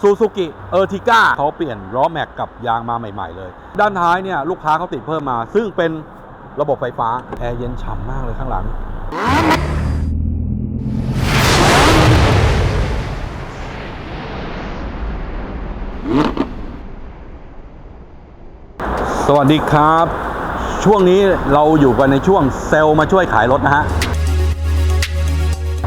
ซูซูกิเออร์ติก้าเขาเปลี่ยนล้อแม็กกับยางมาใหม่ ๆ เลย ด้านท้ายเนี่ยลูกค้าเขาติดเพิ่มมา ซึ่งเป็นระบบไฟฟ้า แอร์เย็นฉ่ำมากเลยข้างหลัง สวัสดีครับ ช่วงนี้เราอยู่กันในช่วงเซลล์มาช่วยขายรถนะฮะ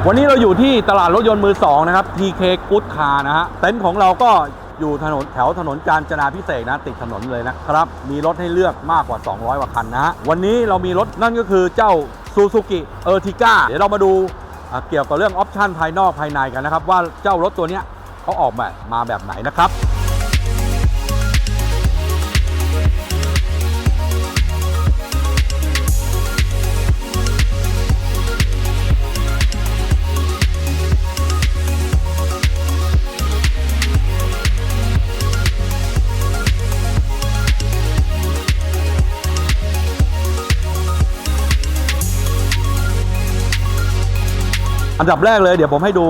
วันนี้เราอยู่ที่ตลาดรถยนต์มือสองนะครับ TK Good Car นะฮะเต็นท์ของเราก็อยู่ถนนแถวถนนกาญจนาพิเศษนะติดถนนเลยนะครับ มีรถให้เลือกมากกว่า 200กว่าคันนะฮะวันนี้เรามีรถนั่นก็คือเจ้า Suzuki Ertiga เดี๋ยวเรามาดูเกี่ยวกับเรื่องออปชันภายนอกภายในกันนะครับ ว่าเจ้ารถตัวนี้เขาออกแบบมาแบบไหนนะครับ อันดับแรกเลยเดี๋ยวผมให้ดู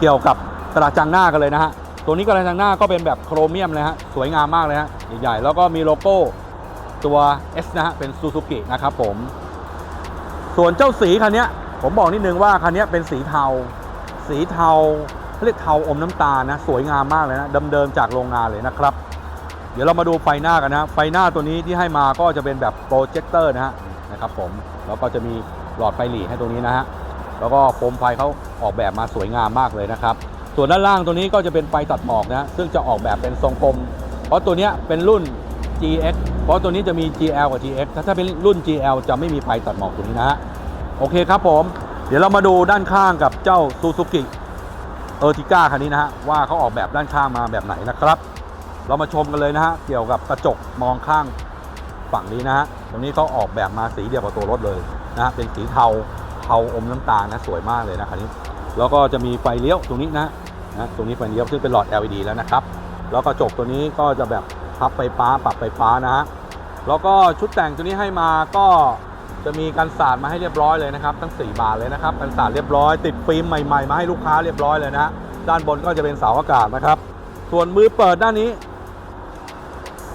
เกี่ยวกับกระดาษจังหน้ากันเลยนะฮะ ตัวนี้กระดาษจังหน้าก็เป็นแบบโครเมียมเลยฮะ สวยงามมากเลยฮะ ใหญ่ๆ แล้วก็มีโลโก้ตัว S นะฮะ เป็นซูซูกินะครับผม ส่วนเจ้าสีคันเนี้ยผมบอกนิดนึงว่าคันเนี้ยเป็นสีเทา สีเทาเรียกเทาอมน้ำตาลนะ สวยงามมากเลยนะเดิมๆจากโรงงานเลยนะครับ เดี๋ยวเรามาดูไฟหน้ากันนะ ไฟหน้าตัวนี้ที่ให้มาก็จะเป็นแบบโปรเจคเตอร์นะฮะนะครับผม แล้วก็จะมีหลอดไฟหลีให้ตรงนี้นะฮะ แล้วก็โคมไฟเขาออกแบบมาสวยงามมากเลยนะครับ ส่วนด้านล่างตัวนี้ก็จะเป็นไฟตัดหมอกนะซึ่งจะออกแบบเป็นทรงกลม เพราะตัวนี้เป็นรุ่น GX เพราะตัวนี้จะมี GL กับ GX ถ้าถ้าเป็นรุ่น GL จะไม่มีไฟตัดหมอกตัวนี้นะฮะโอเคครับผม เดี๋ยวเรามาดูด้านข้างกับเจ้า Suzuki e r t i g a คันนี้นะฮะว่าเขาออกแบบด้านข้างมาแบบไหนนะครับ เรามาชมกันเลยนะฮะเกี่ยวกับกระจกมองข้างฝั่งนี้นะฮะตรงนี้เขาออกแบบมาสีเดียวกับตัวรถเลยนะฮะเป็นสีเทา เทาอมน้ำตาลนะสวยมากเลยนะคันนี้ แล้วก็จะมีไฟเลี้ยวตรงนี้นะนะตรงนี้ไฟเลี้ยวซึ่งเป็นหลอด LED แล้วนะครับ แล้วกระจกตัวนี้ก็จะแบบพับไฟฟ้าปรับไฟฟ้านะฮะแล้วก็ชุดแต่งตัวนี้ให้มาก็จะมีกันสาดมาให้เรียบร้อยเลยนะครับทั้ง 4 บานเลยนะครับกันสาดเรียบร้อยติดฟิล์มใหม่ๆ มาให้ลูกค้าเรียบร้อยเลยนะฮะด้านบนก็จะเป็นเสาอากาศนะครับ ส่วนมือเปิดด้านนี้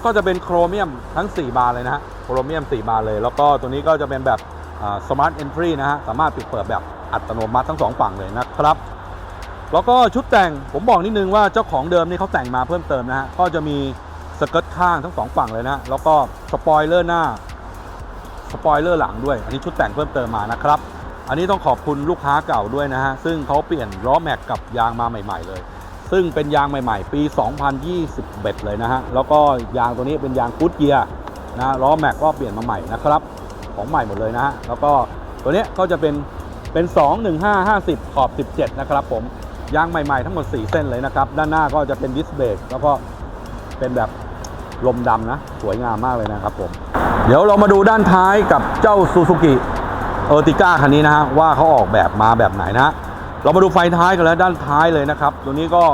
ก็จะเป็นโครเมียมทั้ง 4 บานเลยนะฮะโครเมียม 4 บานเลย แล้วก็ตัวนี้ก็จะเป็นแบบ สมาร์ทเอนทรีนะฮะ สามารถปิดเปิดแบบอัตโนมัติทั้งสองฝั่งเลยนะครับ แล้วก็ชุดแต่งผมบอกนิดนึงว่าเจ้าของเดิมนี่เขาแต่งมาเพิ่มเติมนะฮะ ก็จะมีสเกิร์ตข้างทั้งสองฝั่งเลยนะฮะแล้วก็สปอยเลอร์หน้า สปอยเลอร์หลังด้วย อันนี้ชุดแต่งเพิ่มเติมมานะครับ อันนี้ต้องขอบคุณลูกค้าเก่าด้วยนะฮะ ซึ่งเขาเปลี่ยนล้อแม็กกับยางมาใหม่ ๆ เลย ซึ่งเป็นยางใหม่ ๆ ปี 2021 เลยนะฮะ แล้วก็ยางตัวนี้เป็นยางกูดเกียร์นะล้อแม็กก็เปลี่ยนมาใหม่นะครับ ของใหม่หมดเลยนะฮะแล้วก็ตัวเนี้ยก็จะเป็นเป็น 21550 ขอบ 17 นะครับผมยางใหม่ๆทั้งหมด 4 เส้นเลยนะครับ ด้านหน้าก็จะเป็นดิสเบรกแล้วก็เป็นแบบลมดำนะ สวยงามมากเลยนะครับผม เดี๋ยวเรามาดูด้านท้ายกับเจ้า Suzuki e r t i g a คันนี้นะฮะว่าเขาออกแบบมาแบบไหนนะฮะเรามาดูไฟท้ายกันแล้วด้านท้ายเลยนะครับ ตัวนี้ก็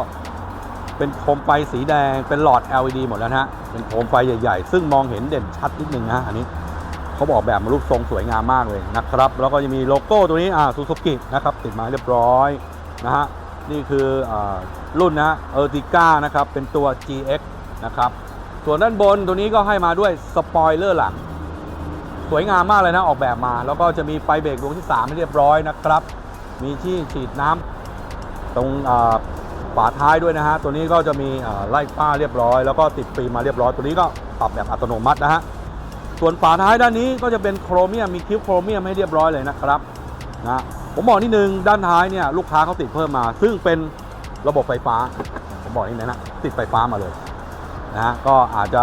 เป็นโคมไฟสีแดงเป็นหลอด LED หมดแล้วนะฮะเป็นโคมไฟใหญ่ๆ ซึ่งมองเห็นเด่นชัดนิดนึงนะอันนี้ เขาบอกแบบมารูปทรงสวยงามมากเลยนะครับ แล้วก็จะมีโลโก้ตัวนี้อ่าซูซูกินะครับติดมาเรียบร้อยนะฮะนี่คืออรุ่นนะเออร์ติก้านะครับเป็นตัว GX นะครับส่วนด้านบนตัวนี้ก็ให้มาด้วยสปอยเลอร์หลัง สวยงามมากเลยนะออกแบบมา แล้วก็จะมีไฟเบรกดวงที่ 3 ให้เรียบร้อยนะครับ มีที่ฉีดน้ำตรงอ่าฝาท้ายด้วยนะฮะตัวนี้ก็จะมีไล่ป้าเรียบร้อย แล้วก็ติดฟิล์มมาเรียบร้อย ตัวนี้ก็ปรับแบบอัตโนมัตินะฮะ ส่วนฝาท้ายด้านนี้ก็จะเป็นโครเมียมมีคิ้วโครเมียมให้เรียบร้อยเลยนะครับนะผมบอกนิดนึงด้านท้ายเนี่ยลูกค้าเขาติดเพิ่มมา ซึ่งเป็นระบบไฟฟ้า ผมบอกนิดนึงนะติดไฟฟ้ามาเลยนะก็อาจจะ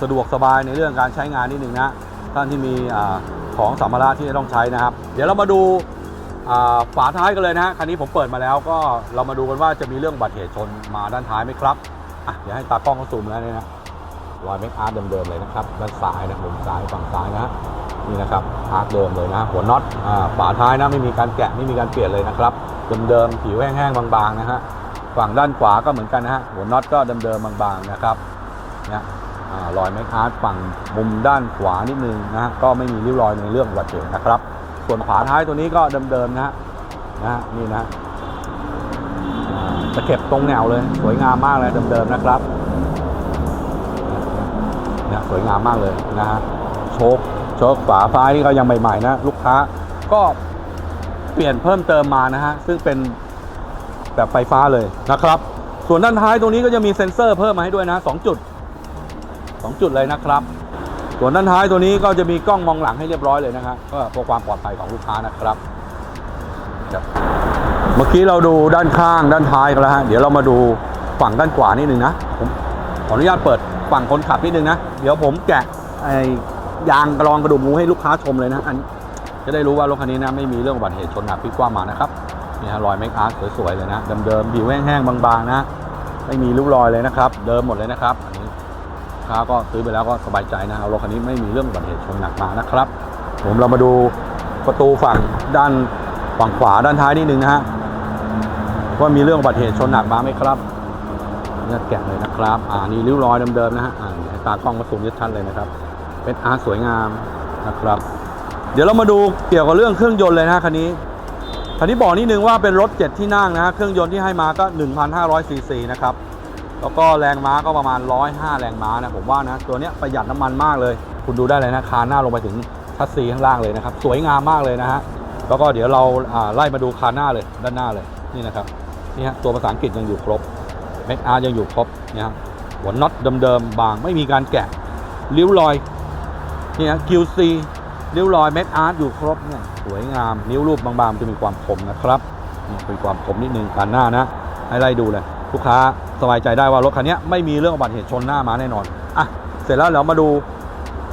สะดวกสบายในเรื่องการใช้งานนิดนึงนะท่านที่มีอของสัมภาระที่จะต้องใช้นะครับ เดี๋ยวเรามาดูฝาท้ายกันเลยนะฮะคันนี้ผมเปิดมาแล้วก็เรามาดูกันว่าจะมีเรื่องบัติเหตุชนมาด้านท้ายไหมครับอะเดี๋ยวให้ตากล้องเขาซูมแล้วเนี่ยนะ รอยเมคอาร์ตเดิมๆเลยนะครับด้านซ้ายนะมุมซ้ายฝั่งซ้ายนะนี่นะครับอาร์ตเดิมเลยนะ หัวน็อตฝาท้ายนะไม่มีการแกะไม่มีการเปลี่ยนเลยนะครับเดิมๆผิวแห้งๆบางๆนะฮะฝั่งด้านขวาก็เหมือนกันนะฮะหัวน็อตก็เดิมๆบางๆนะครับเนี่ยรอยเมคอาร์ตฝั่งมุมด้านขวานิดนึงนะฮะก็ไม่มีริ้วรอยในเรื่องอุบัติเหตุนะครับ ส่วนฝาท้ายตัวนี้ก็เดิมๆนะฮะนะนี่นะตะเข็บตรงแนวเลย สวยงามมากเลยเดิมๆนะครับ เนี่ยสวยงามมากเลยนะฮะโชคโชคฝาฟ้านี่ก็ยังใหม่ๆนะลูกค้าก็เปลี่ยนเพิ่มเติมมานะฮะซึ่งเป็นแบบไฟฟ้าเลยนะครับ ส่วนด้านท้ายตรงนี้ก็จะมีเซ็นเซอร์เพิ่มมาให้ด้วยนะสองจุดสองจุดเลยนะครับส่วนด้านท้ายตัวนี้ก็จะมีกล้องมองหลังให้เรียบร้อยเลยนะครับก็เพื่อความปลอดภัยของลูกค้านะครับ เมื่อกี้เราดูด้านข้างด้านท้ายกันแล้วฮะเดี๋ยวเรามาดูฝั่งด้านขวานิดนึงนะผมขออนุญาตเปิด ฝั่งคนขับนิดนึงนะ เดี๋ยวผมแกะไอ้ยางกระรองกระดูกหมูให้ลูกค้าชมเลยนะอันจะได้รู้ว่ารถคันนี้นะไม่มีเรื่องอุบัติเหตุชนหนักพลิกคว่ำมานะครับนี่ฮะรอยแม็กอาร์สวยๆเลยนะเดิมๆผิวแห้งๆบางๆนะ ไม่มีริ้วรอยเลยนะครับ เดิมหมดเลยนะครับอันนี้ค้าก็ซื้อไปแล้วก็สบายใจนะเอารถคันนี้ไม่มีเรื่องอุบัติเหตุชนหนักมานะครับ ผมเรามาดูประตูฝั่งด้านฝั่งขวาด้านท้ายนิดนึงนะฮะว่ามีเรื่องอุบัติเหตุชนหนักมาไหมครับ เนี่ยแกะเลยนะครับ อ่านี่ริ้วรอยเดิมๆนะฮะอ่าตากล้องมาซูมยึดชันเลยนะครับ เป็นอาร์ตสวยงามนะครับ เดี๋ยวเรามาดูเกี่ยวกับเรื่องเครื่องยนต์เลยนะคันนี้คันนี้บอกนิดนึงว่าเป็นรถ7ที่นั่งนะฮะเครื่องยนต์ที่ให้มาก็1,500ซีซีนะครับแล้วก็แรงม้าก็ประมาณ 105 แรงม้านะผมว่านะตัวเนี้ยประหยัดน้ำมันมากเลย คุณดูได้เลยนะคานหน้าลงไปถึงชัดซีข้างล่างเลยนะครับ สวยงามมากเลยนะฮะแล้วก็เดี๋ยวเราอ่าไล่มาดูคานหน้าเลยด้านหน้าเลยนี่นะครับนี่ฮะตัวภาษาอังกฤษยังอยู่ครบ เม็ดอาร์ยังอยู่ครบเนี่ยฮะหัวน็อตเดิมๆบางไม่มีการแกะริ้วรอยนี่ฮะ QC ริ้วรอยเม็ดอาร์อยู่ครบเนี่ยสวยงาม นิ้วรูปบางๆจะมีความคมนะครับนี่เป็นความคมนิดนึงคานหน้านะให้ไล่ดูเลยลูกค้าสบายใจได้ว่ารถคันนี้ไม่มีเรื่องอุบัติเหตุชนหน้ามาแน่นอนอะเสร็จแล้วเรามาดู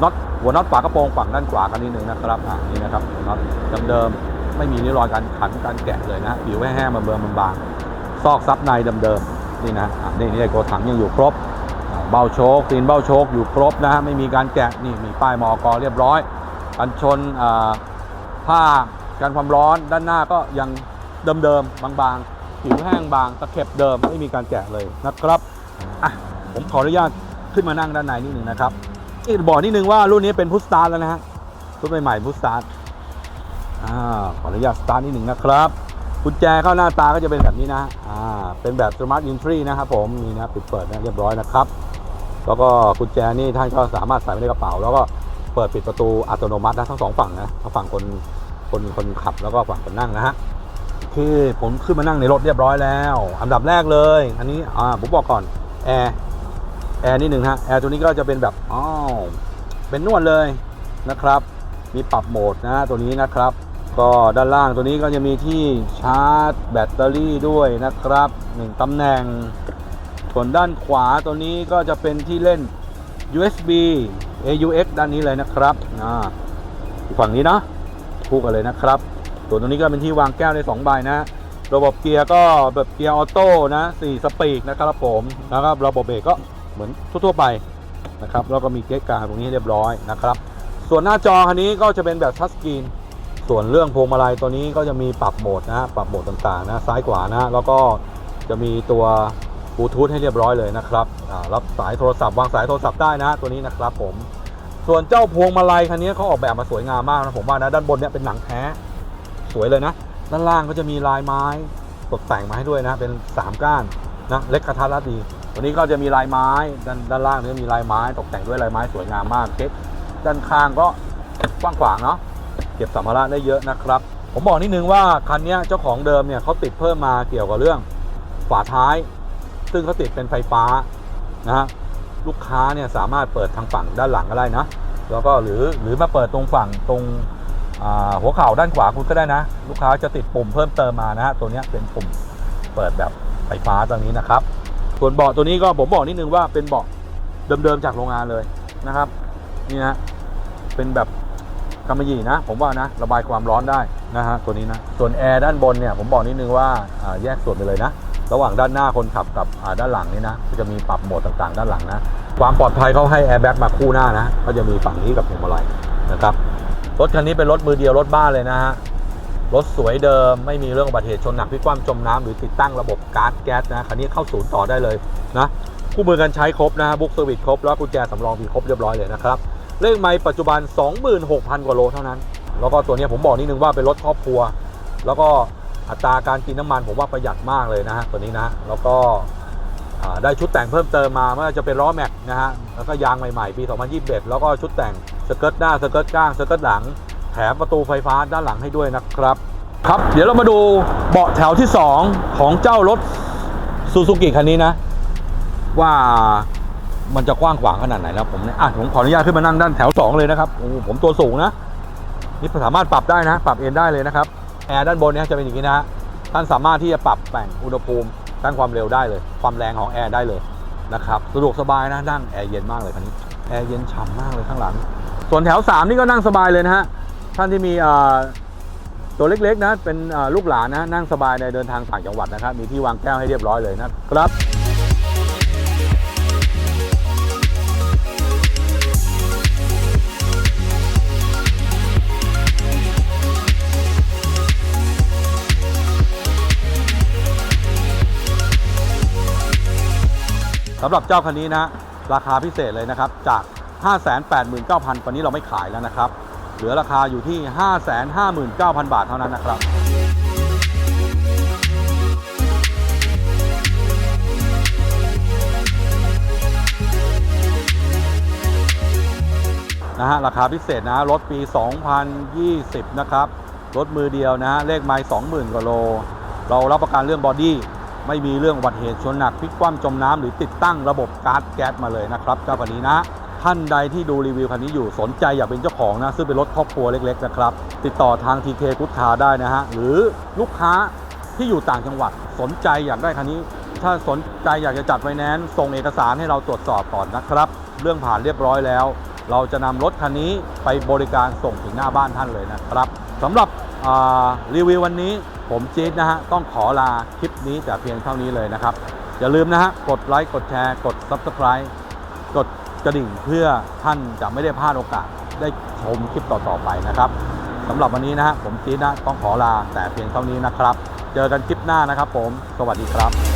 น็อตหัวน็อตฝากระโปรงฝั่งด้านขวากันนิดนึงนะครับอะนี่นะครับหัวน็อตเดิมๆไม่มีริ้วรอยการขันการแกะเลยนะผิวแห้งๆมาเบิร์มบางๆซอกซับในเดิมๆ นี่นะอะนี่นี่โกถังยังอยู่ครบ เบ้าโชคตีนเบ้าโชคอยู่ครบนะฮะไม่มีการแกะนี่มีป้ายมอกเรียบร้อยกันชนผ้ากันความร้อนด้านหน้าก็ยังเดิมๆบางๆผิวแห้งบางตะเข็บเดิมไม่มีการแกะเลยนะครับอะผมขออนุญาตขึ้นมานั่งด้านในนิดหนึ่งนะครับนี่บอกนิดนึงว่ารุ่นนี้เป็นพุทสตาร์แล้วนะฮะรุ่นใหม่ๆพุทสตาร์อ่าขออนุญาตสตาร์นิดหนึ่งนะครับ กุญแจเข้าหน้าตาก็จะเป็นแบบนี้นะอ่าเป็นแบบ Smart Entry นะครับผมนี่นะปิดเปิดนะเรียบร้อยนะครับ แล้วก็กุญแจนี่ท่านก็สามารถใส่ไว้ในกระเป๋า แล้วก็เปิดปิดประตูอัตโนมัตินะทั้งสองฝั่งนะทั้งฝั่งคนคนคนขับแล้วก็ฝั่งคนนั่งนะฮะคือผมขึ้นมานั่งในรถเรียบร้อยแล้ว อันดับแรกเลย อันนี้อ่าผมบอกก่อนแอร์แอร์นิดหนึ่งฮะแอร์ตัวนี้ก็จะเป็นแบบอ้าวเป็นนวดเลยนะครับ มีปรับโหมดนะตัวนี้นะครับ ก็ด้านล่างตัวนี้ก็จะมีที่ชาร์จแบตเตอรี่ด้วยนะครับหนึ่งตำแหน่ง ส่วนด้านขวาตัวนี้ก็จะเป็นที่เล่น USB AUX ด้านนี้เลยนะครับอ่าฝั่งนี้นะคู่กันเลยนะครับส่วนตัวนี้ก็เป็นที่วางแก้วได้2ใบนะ ระบบเกียร์ก็แบบเกียร์ออโต้นะ4สปีดนะครับผมนะครับระบบเบรกก็เหมือนทั่วๆไปนะครับแล้วก็มีเกียร์กลางตรงนี้เรียบร้อยนะครับ ส่วนหน้าจอคันนี้ก็จะเป็นแบบทัชสกรีน ส่วนเรื่องพวงมาลัยตัวนี้ก็จะมีปรับโหมดนะฮะปรับโหมดต่างๆนะซ้ายขวานะแล้วก็จะมีตัวบลูทูธให้เรียบร้อยเลยนะครับรับสายโทรศัพท์วางสายโทรศัพท์ได้นะตัวนี้นะครับผมส่วนเจ้าพวงมาลัยคันนี้เขาออกแบบมาสวยงามมากนะผมว่านะด้านบนเนี่ยเป็นหนังแท้สวยเลยนะ ด้านล่างก็จะมีลายไม้ตกแต่งมาให้ด้วยนะเป็น 3 ก้านนะเล็กกระทัดรัดดีตัวนี้ก็จะมีลายไม้ ด้านด้านล่างนี่มีลายไม้ตกแต่งด้วยลายไม้สวยงามมากเก๊ด้านข้างก็กว้างขวางเนาะ เก็บสัมภาระได้เยอะนะครับ ผมบอกนิดนึงว่าคันนี้เจ้าของเดิมเนี่ยเขาติดเพิ่มมาเกี่ยวกับเรื่องฝาท้าย ซึ่งเขาติดเป็นไฟฟ้านะฮะลูกค้าเนี่ยสามารถเปิดทางฝั่งด้านหลังก็ได้นะแล้วก็หรือหรือมาเปิดตรงฝั่งตรงหัวเข่าด้านขวาคุณก็ได้นะ ลูกค้าจะติดปุ่มเพิ่มเติมมานะฮะตัวนี้เป็นปุ่มเปิดแบบไฟฟ้าตัวนี้นะครับส่วนเบาะตัวนี้ก็ผมบอกนิดนึงว่าเป็นเบาะเดิมๆจากโรงงานเลยนะครับนี่นะเป็นแบบ กำมะหยี่นะ ผมว่านะ ระบายความร้อนได้นะฮะตัวนี้นะ ส่วนแอร์ด้านบนเนี่ยผมบอกนิดนึงว่าแยกส่วนไปเลยนะ ระหว่างด้านหน้าคนขับกับด้านหลังนี่นะจะมีปรับโหมดต่างๆ ด้านหลังนะ ความปลอดภัยเขาให้แอร์แบ็กมาคู่หน้านะ ก็จะมีฝั่งนี้กับพวงมาลัยนะครับ รถคันนี้เป็นรถมือเดียวรถบ้านเลยนะฮะ รถสวยเดิมไม่มีเรื่องอุบัติเหตุชนหนักพลิกคว่ำจมน้ำหรือติดตั้งระบบก๊าซแก๊สนะ คันนี้เข้าศูนย์ต่อได้เลยนะ คู่มือการใช้ครบนะฮะบุ๊กเซอร์วิสครบแล้วกุญแจสำรองมีครบเรียบร้อยเลยนะครับ เลขไมล์ปัจจุบัน 26,000 กว่าโลเท่านั้น แล้วก็ตัวนี้ผมบอกนิดนึงว่าเป็นรถครอบครัว แล้วก็อัตราการกินน้ำมันผมว่าประหยัดมากเลยนะฮะตัวนี้นะ แล้วก็ได้ชุดแต่งเพิ่มเติมมาไม่ว่าจะเป็นล้อแม็กนะฮะ แล้วก็ยางใหม่ๆ ปี 2021 แล้วก็ชุดแต่งสเกิร์ตหน้าสเกิร์ตก้างสเกิร์ตหลัง แถมประตูไฟฟ้าด้านหลังให้ด้วยนะครับ ครับ เดี๋ยวเรามาดูเบาะแถวที่ 2 ของเจ้ารถซูซูกิคันนี้นะ ว่า มันจะกว้างขวางขนาดไหนนะผมเนี่ยอะผมขออนุญาตขึ้นมานั่งด้านแถว 2 เลยนะครับโอ้โหผมตัวสูงนะนี่สามารถปรับได้นะ ปรับเอนได้เลยนะครับแอร์ด้านบนเนี่ยจะเป็นอย่างนี้นะฮะท่านสามารถที่จะปรับแต่งอุณหภูมิตั้งความเร็วได้เลย ความแรงของแอร์ได้เลยนะครับสะดวกสบายนะนั่งแอร์เย็นมากเลยคันนี้แอร์เย็นฉ่ำมากเลยข้างหลัง ส่วนแถว 3 นี่ก็นั่งสบายเลยนะฮะท่านที่มีเอ่อตัวเล็กๆนะเป็นลูกหลานนะนั่งสบายในเดินทางต่างจังหวัดนะครับมีที่วางแก้วให้เรียบร้อยเลยนะครับ สำหรับเจ้าคันนี้นะราคาพิเศษเลยนะครับจาก 589,000ตอนนี้เราไม่ขายแล้วนะครับ เหลือราคาอยู่ที่ 559,000 บาทเท่านั้นนะครับนะฮะราคาพิเศษนะรถปี 2020 นะครับ รถมือเดียวนะฮะเลขไมล์20,000กว่าโล เรารับประกันเรื่องบอดี้ ไม่มีเรื่องอุบัติเหตุชนหนักพลิกคว่ำจมน้ำหรือติดตั้งระบบก๊าซแก๊สมาเลยนะครับเจ้าคันนี้นะ ท่านใดที่ดูรีวิวคันนี้อยู่สนใจอยากเป็นเจ้าของนะ ซึ่งเป็นรถครอบครัวเล็กๆนะครับ ติดต่อทาง TK Good Car ได้นะฮะ หรือลูกค้าที่อยู่ต่างจังหวัดสนใจอยากได้คันนี้ ถ้าสนใจอยากจะจัดไฟแนนซ์ส่งเอกสารให้เราตรวจสอบก่อนนะครับ เรื่องผ่านเรียบร้อยแล้ว เราจะนำรถคันนี้ไปบริการส่งถึงหน้าบ้านท่านเลยนะครับสำหรับรีวิววันนี้ ผมจี๊ดนะฮะ ต้องขอลาคลิปนี้แต่เพียงเท่านี้เลยนะครับ อย่าลืมนะฮะ กดไลค์กดแชร์กด Subscribe กดกระดิ่งเพื่อท่านจะไม่ได้พลาดโอกาสได้ชมคลิปต่อๆไปนะครับสำหรับวันนี้นะฮะผมจี๊ดนะต้องขอลาแต่เพียงเท่านี้นะครับ เจอกันคลิปหน้านะครับผม สวัสดีครับ